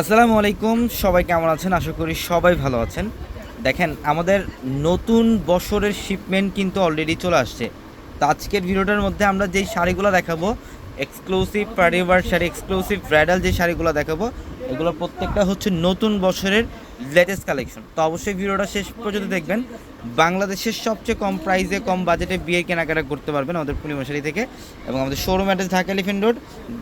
আসসালামু আলাইকুম, সবাই কেমন আছেন? আশা করি সবাই ভালো আছেন। দেখেন, আমাদের নতুন বছরের শিপমেন্ট কিন্তু অলরেডি চলে আসছে। তো আজকের ভিডিওটার মধ্যে আমরা যেই শাড়িগুলো দেখাবো এক্সক্লুসিভ পারিবার শাড়ি এক্সক্লুসিভ ব্রাইডাল যে শাড়িগুলো দেখাবো, এগুলো প্রত্যেকটা হচ্ছে নতুন বছরের লেটেস্ট কালেকশন তো অবশ্যই ভিডিওটা শেষ পর্যন্ত দেখবেন। বাংলাদেশের সবচেয়ে কম প্রাইসে কম বাজেটে বিয়ের কেনাকাটা করতে পারবেন আমাদের পূর্ণিমা শাড়ি থেকে এবং আমাদের showroom address Dhaka Elephant Road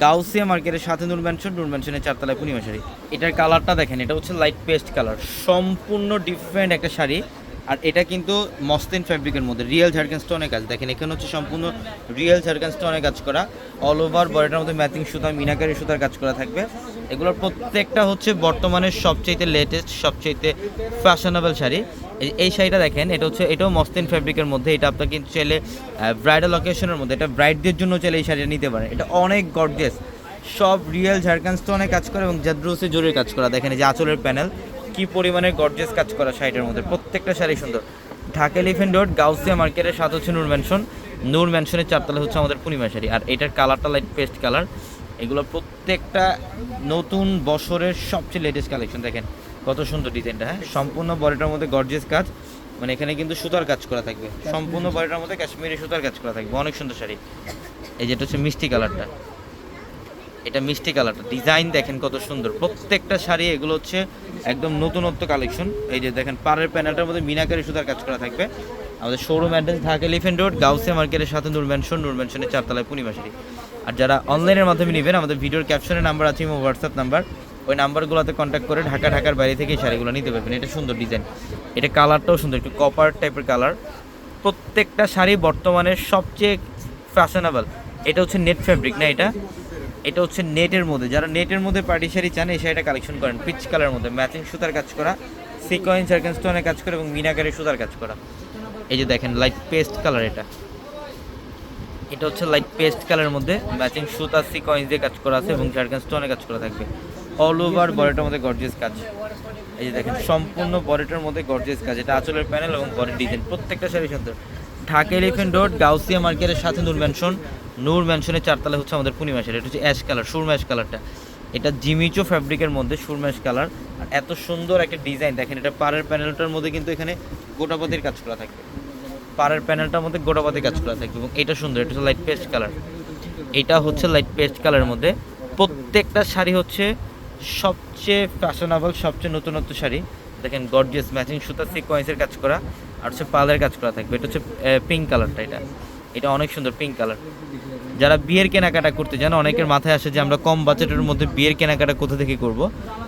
Gausia মার্কেটের সাথে নূর ম্যানশন নূর ম্যানশনের চারতলায় পূর্ণিমা শাড়ি এটার কালারটা দেখেন, এটা হচ্ছে লাইট পেস্ট কালার সম্পূর্ণ ডিফারেন্ট একটা শাড়ি। আর এটা কিন্তু মসলিন ফ্যাব্রিকের মধ্যে রিয়েল ঝাড়খান স্টোনের কাজ। দেখেন, এখানে হচ্ছে সম্পূর্ণ রিয়েল ঝাড়খান স্টোনের কাজ করা। অল ওভার বডিটার মধ্যে ম্যাচিং সুতা, মিনাকারি সুতার কাজ করা থাকবে। এগুলোর প্রত্যেকটা হচ্ছে বর্তমানের সবচাইতে লেটেস্ট সবচাইতে ফ্যাশনেবল শাড়ি। এই- শাড়িটা দেখেন, এটা হচ্ছে, এটাও মসলিন ফ্যাব্রিকের মধ্যে। এটা আপনার কিন্তু চাইলে ব্রাইডাল অকেশনের মধ্যে, এটা ব্রাইডদের জন্য চাইলে এই শাড়িটা নিতে পারেন। এটা অনেক গর্জিয়াস সব রিয়েল ঝাড়খান স্টোনে কাজ করে এবং জাদ্রুসে জোরের কাজ করা। দেখেন, এই যে আঁচলের প্যানেল কি পরিমাণের গর্জিয়াস কাজ করা শাড়িটার মধ্যে? প্রত্যেকটা শাড়ি সুন্দর। ঢাকা এলিফেন্ট রোড গাউসিয়া মার্কেটের সাথে হচ্ছে নূর ম্যানশন নূর ম্যানশনের চারতলা হচ্ছে আমাদের পূর্ণিমা শাড়ি। আর এটার কালারটা লাইট পেস্ট কালার এগুলো প্রত্যেকটা নতুন বছরের সবচেয়ে লেটেস্ট কালেকশন দেখেন, কত সুন্দর ডিজাইনটা হ্যাঁ? সম্পূর্ণ বডিটার মধ্যে গর্জিয়াস কাজ। মানে এখানে কিন্তু সুতার কাজ করা থাকবে। সম্পূর্ণ বডিটার মধ্যে কাশ্মীরি সুতার কাজ করা থাকবে। অনেক সুন্দর শাড়ি। এই যেটা হচ্ছে মিষ্টি কালারটা। এটা মিষ্টি কালারটা। ডিজাইন দেখেন কত সুন্দর। প্রত্যেকটা শাড়ি এগুলো হচ্ছে একদম নতুনত্ব কালেকশন এই যে দেখেন, পাড়ের প্যানেলটার মধ্যে মিনাকারি সুতার কাজ করা থাকবে। আমাদের showroom address Dhaka Elephant Road Gausia মার্কেটের সাথে নূর ম্যানশন নূর ম্যানশনের চারতলায় পূর্ণিমা শাড়ি আর যারা অনলাইনের মাধ্যমে নেবেন, আমাদের ভিডিওর ক্যাপশনের নাম্বার আছে এবং হোয়াটসঅ্যাপ নাম্বার ওই নাম্বারগুলোতে কন্ট্যাক্ট করে ঢাকা, ঢাকার বাইরে থেকে এই শাড়িগুলো নিতে পারবেন। এটা সুন্দর ডিজাইন এটা কালারটাও সুন্দর, একটু কপার টাইপের কালার প্রত্যেকটা শাড়ি বর্তমানে সবচেয়ে ফ্যাশনেবল এটা হচ্ছে নেট ফ্যাব্রিক না এটা? এটা হচ্ছে নেটের মধ্যে। যারা নেটের মধ্যে পার্টি শাড়ি চান, এই শাড়িটা কালেকশন করেন। পিচ কালার মধ্যে। ম্যাচিং সুতার কাজ করা সিকোয়েন্স সার্কেন স্টোনের কাজ করা এবং মিনাকারি সুতার কাজ করা। এই যে দেখেন লাইট পেস্ট কালার এটা। এটা হচ্ছে লাইট পেস্ট কালারের মধ্যে ম্যাচিং সুতা সিকোয়েন্স দিয়ে কাজ করা আছে এবং জার্কান স্টোনে কাজ করা থাকবে। অল ওভার বডিটার মধ্যে গর্জিয়াস কাজ। এই যে দেখেন, সম্পূর্ণ বডিটার মধ্যে গর্জিয়াস কাজ। এটা আঁচলের প্যানেল এবং বডির ডিজাইন প্রত্যেকটা শাড়ি সুন্দর ঢাকা এলিফেন্ট রোড গাউসিয়া মার্কেটের সাথে নূর নূর ম্যানশনের চারতলা হচ্ছে আমাদের পূর্ণিমা শাড়ি এটা হচ্ছে অ্যাশ কালার সুরমা অ্যাশ কালারটা এটা জিমিচো ফ্যাব্রিকের মধ্যে সুরমা অ্যাশ কালার আর এত সুন্দর একটা ডিজাইন দেখেন এটা পাড়ের প্যানেলটার মধ্যে কিন্তু এখানে গোটাপতির কাজ করা থাকবে পাড়ের প্যানেলটার মধ্যে গোটাপাতি কাজ করা থাকবে এবং এটা সুন্দর, এটা হচ্ছে লাইট পেস্ট কালার এটা হচ্ছে লাইট পেস্ট কালারের মধ্যে প্রত্যেকটা শাড়ি হচ্ছে সবচেয়ে ফ্যাশনেবল সবচেয়ে নতুনত্ব শাড়ি। দেখেন গর্জিয়াস ম্যাচিং সুতা সিকোয়েন্সের কাজ করা, আর হচ্ছে পালের কাজ করা থাকবে। এটা হচ্ছে পিঙ্ক কালারটা এটা। এটা অনেক সুন্দর পিঙ্ক কালার যারা বিয়ের কেনাকাটা করতে চান অনেকের মাথায় আসে যে আমরা কম বাজেটের মধ্যে বিয়ের কেনাকাটা কোথা থেকে করব।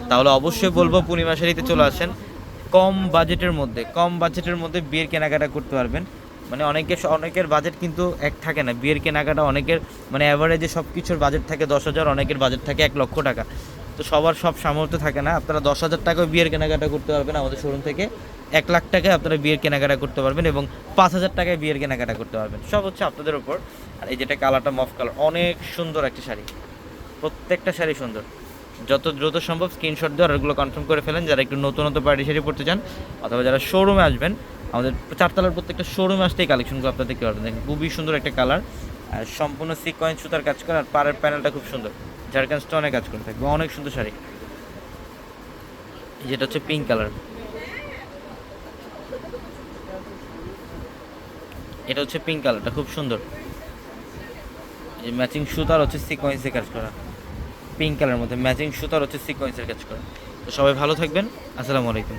তাহলে অবশ্যই বলব, পূর্ণিমা শাড়িতে চলে আসেন। কম বাজেটের মধ্যে, কম বাজেটের মধ্যে বিয়ের কেনাকাটা করতে পারবেন। মানে অনেকে অনেকের বাজেট কিন্তু এক থাকে না। বিয়ের কেনাকাটা অনেকের মানে অ্যাভারেজে সব কিছুর বাজেট থাকে দশ হাজার, অনেকের বাজেট থাকে এক লক্ষ টাকা। তো সবার সব সামর্থ্য থাকে না। আপনারা দশ হাজার টাকাও বিয়ের কেনাকাটা করতে পারবেন আমাদের শোরুম থেকে। এক লাখ টাকায় আপনারা বিয়ের কেনাকাটা করতে পারবেন এবং পাঁচ হাজার টাকায় বিয়ের কেনাকাটা করতে পারবেন। সব হচ্ছে আপনাদের উপর। আর এই যেটা কালারটা মফ কালার, অনেক সুন্দর একটা শাড়ি। প্রত্যেকটা শাড়ি সুন্দর। যত দ্রুত সম্ভব স্ক্রিনশট দিয়ে অর্ডারগুলো কনফার্ম করে ফেলেন। যারা একটু নতুন নতুন পার্টি শাড়ি পড়তে চান অথবা যারা শোরুমে আসবেন, আমাদের চারতলার প্রত্যেকটা শোরুমে আসতেই কালেকশনগুলো আপনারা দেখতে পারবেন। খুবই সুন্দর একটা কালার আর সম্পূর্ণ সিকোয়েন্স সুতার কাজ করা আর পাড়ের প্যানেলটা খুব সুন্দর। ঝাড়খান স্টোনে কাজ করে থাকবে, অনেক সুন্দর শাড়ি। যেটা হচ্ছে পিঙ্ক কালার এটা হচ্ছে পিঙ্ক কালারটা খুব সুন্দর। এই ম্যাচিং সুতার হচ্ছে সিকোয়েন্সে কাজ করা। পিঙ্ক কালারের মধ্যে ম্যাচিং সুতার হচ্ছে সিকোয়েন্সের কাজ করা। তো সবাই ভালো থাকবেন, আসসালামু আলাইকুম।